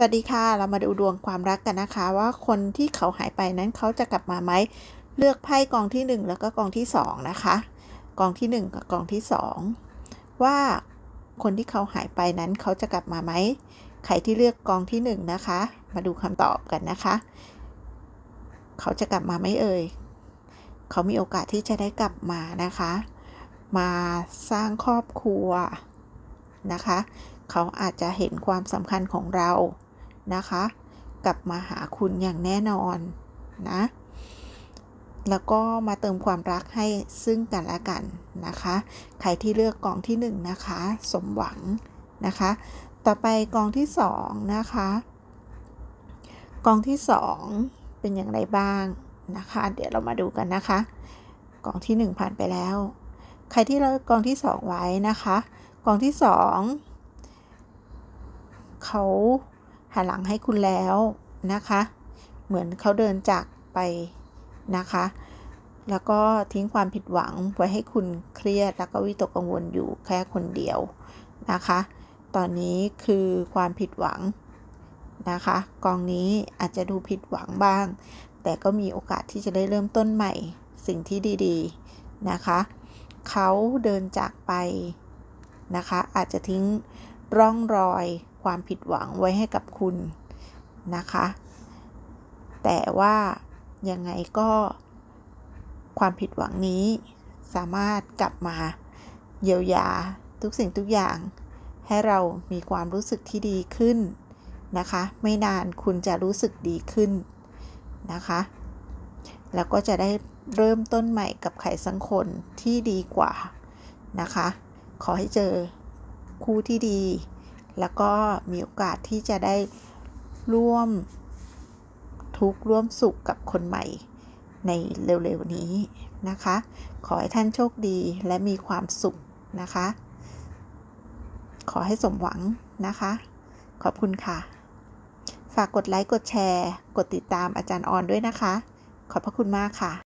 สวัสดีค่ะ เรามาดูดวงความรักกันนะคะ ว่าคนที่เขาหายไปนั้นเขาจะกลับมาไหม เลือกไพ่กองที่ 1 แล้วก็กองที่ 2 นะคะ กองที่ 1 กับกองที่ 2 ว่าคนที่เขาหายไปนั้นเขาจะกลับมาไหมใครที่เลือกกองที่ 1 นะคะ มาดูคำตอบกันนะคะ เขาจะกลับมาไหมเอ่ยเขามีโอกาสที่จะได้กลับมานะคะ มาสร้างครอบครัวนะคะ เขาอาจจะเห็นความสำคัญของเรา นะคะ กลับมาหาคุณอย่างแน่นอนนะ แล้วก็มาเติมความรักให้ซึ่งกันและกันนะคะ ใครที่เลือกกองที่1นนะคะ สมหวังนะคะ ต่อไปกองที่2นะคะ กองที่ 2 เป็นอย่างไรบ้างนะคะ เดี๋ยวเรามาดูกันนะคะ กองที่ 1 ผ่านไปแล้ว ใครที่เลือกกองที่ 2 ไว้นะคะ กองที่ 2เขา หันหลังให้คุณแล้วนะคะ เหมือนเขาเดินจากไปนะคะ แล้วก็ทิ้งความผิดหวังไว้ให้คุณเครียด แล้วก็วิตกกังวลอยู่แค่คนเดียวนะคะ ตอนนี้คือความผิดหวังนะคะ กองนี้อาจจะดูผิดหวังบ้าง แต่ก็มีโอกาสที่จะได้เริ่มต้นใหม่สิ่งที่ดีๆนะคะ เขาเดินจากไปนะคะ อาจจะทิ้งร่องรอย ความผิดหวังไว้ให้กับคุณนะคะ แต่ว่ายังไงก็ความผิดหวังนี้สามารถกลับมาเยียวยาทุกสิ่งทุกอย่าง ให้เรามีความรู้สึกที่ดีขึ้นนะคะ ไม่นานคุณจะรู้สึกดีขึ้นนะคะ แล้วก็จะได้เริ่มต้นใหม่กับใครสังคนที่ดีกว่านะคะ ขอให้เจอคู่ที่ดี แล้วก็มีโอกาสที่จะได้ร่วมทุกข์ร่วมสุขกับคนใหม่ในเร็วๆนี้นะคะ ขอให้ท่านโชคดีและมีความสุขนะคะ ขอให้สมหวังนะคะ ขอบคุณค่ะ ฝากกดไลค์ กดแชร์ กดติดตามอาจารย์ออนด้วยนะคะ ขอบพระคุณมากค่ะ